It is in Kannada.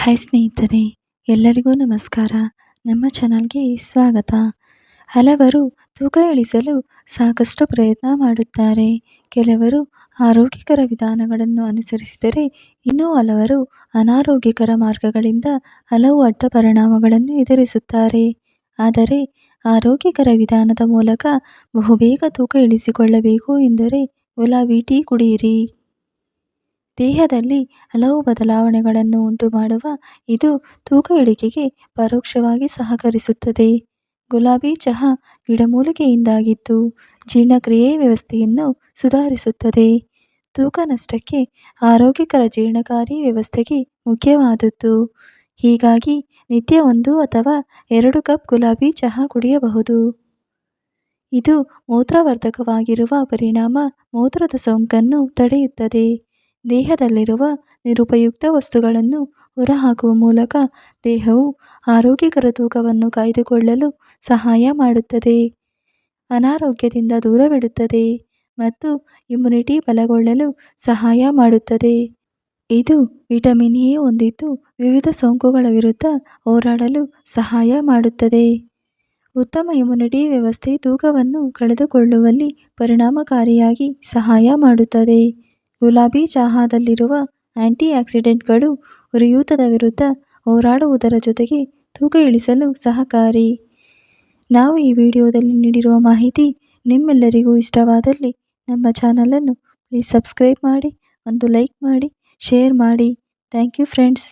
ಹಾಯ್ ಸ್ನೇಹಿತರೆ, ಎಲ್ಲರಿಗೂ ನಮಸ್ಕಾರ. ನಮ್ಮ ಚಾನಲ್ಗೆ ಸ್ವಾಗತ. ಹಲವರು ತೂಕ ಇಳಿಸಲು ಸಾಕಷ್ಟು ಪ್ರಯತ್ನ ಮಾಡುತ್ತಾರೆ. ಕೆಲವರು ಆರೋಗ್ಯಕರ ವಿಧಾನಗಳನ್ನು ಅನುಸರಿಸಿದರೆ ಇನ್ನೂ ಹಲವರು ಅನಾರೋಗ್ಯಕರ ಮಾರ್ಗಗಳಿಂದ ಹಲವು ಅಡ್ಡ ಪರಿಣಾಮಗಳನ್ನು ಎದುರಿಸುತ್ತಾರೆ. ಆದರೆ ಆರೋಗ್ಯಕರ ವಿಧಾನದ ಮೂಲಕ ಬಹುಬೇಗ ತೂಕ ಇಳಿಸಿಕೊಳ್ಳಬೇಕು ಎಂದರೆ ಗುಲಾಬಿ ಟೀ ಕುಡಿಯಿರಿ ದೇಹದಲ್ಲಿ ಹಲವು ಬದಲಾವಣೆಗಳನ್ನು ಉಂಟುಮಾಡುವ ಇದು ತೂಕ ಇಳಿಕೆಗೆ ಪರೋಕ್ಷವಾಗಿ ಸಹಕರಿಸುತ್ತದೆ. ಗುಲಾಬಿ ಚಹಾ ಗಿಡಮೂಲಿಕೆಯಿಂದಾಗಿದ್ದು ಜೀರ್ಣಕ್ರಿಯೆ ವ್ಯವಸ್ಥೆಯನ್ನು ಸುಧಾರಿಸುತ್ತದೆ. ತೂಕ ನಷ್ಟಕ್ಕೆ ಆರೋಗ್ಯಕರ ಜೀರ್ಣಕಾರಿ ವ್ಯವಸ್ಥೆಗೆ ಮುಖ್ಯವಾದದ್ದು. ಹೀಗಾಗಿ ನಿತ್ಯ ಒಂದು ಅಥವಾ ಎರಡು ಕಪ್ ಗುಲಾಬಿ ಚಹಾ ಕುಡಿಯಬಹುದು. ಇದು ಮೂತ್ರವರ್ಧಕವಾಗಿರುವ ಪರಿಣಾಮ ಮೂತ್ರದ ಸೋಂಕನ್ನು ತಡೆಯುತ್ತದೆ. ದೇಹದಲ್ಲಿರುವ ನಿರುಪಯುಕ್ತ ವಸ್ತುಗಳನ್ನು ಹೊರಹಾಕುವ ಮೂಲಕ ದೇಹವು ಆರೋಗ್ಯಕರ ತೂಕವನ್ನು ಕಾಯ್ದುಕೊಳ್ಳಲು ಸಹಾಯ ಮಾಡುತ್ತದೆ. ಅನಾರೋಗ್ಯದಿಂದ ದೂರವಿಡುತ್ತದೆ ಮತ್ತು ಇಮ್ಯುನಿಟಿ ಬಲಗೊಳ್ಳಲು ಸಹಾಯ ಮಾಡುತ್ತದೆ. ಇದು ವಿಟಮಿನ್ ಎ ಹೊಂದಿದ್ದು ವಿವಿಧ ಸೋಂಕುಗಳ ವಿರುದ್ಧ ಹೋರಾಡಲು ಸಹಾಯ ಮಾಡುತ್ತದೆ. ಉತ್ತಮ ಇಮ್ಯುನಿಟಿ ವ್ಯವಸ್ಥೆ ತೂಕವನ್ನು ಕಳೆದುಕೊಳ್ಳುವಲ್ಲಿ ಪರಿಣಾಮಕಾರಿಯಾಗಿ ಸಹಾಯ ಮಾಡುತ್ತದೆ. ಗುಲಾಬಿ ಚಹಾದಲ್ಲಿರುವ ಆಂಟಿ ಆಕ್ಸಿಡೆಂಟ್ಗಳು ಉರಿಯೂತದ ವಿರುದ್ಧ ಹೋರಾಡುವುದರ ಜೊತೆಗೆ ತೂಕ ಇಳಿಸಲು ಸಹಕಾರಿ. ನಾವು ಈ ವಿಡಿಯೋದಲ್ಲಿ ನೀಡಿರುವ ಮಾಹಿತಿ ನಿಮ್ಮೆಲ್ಲರಿಗೂ ಇಷ್ಟವಾದಲ್ಲಿ ನಮ್ಮ ಚಾನಲನ್ನು ಪ್ಲೀಸ್ ಸಬ್ಸ್ಕ್ರೈಬ್ ಮಾಡಿ, ಒಂದು ಲೈಕ್ ಮಾಡಿ ಶೇರ್ ಮಾಡಿ. Thank you friends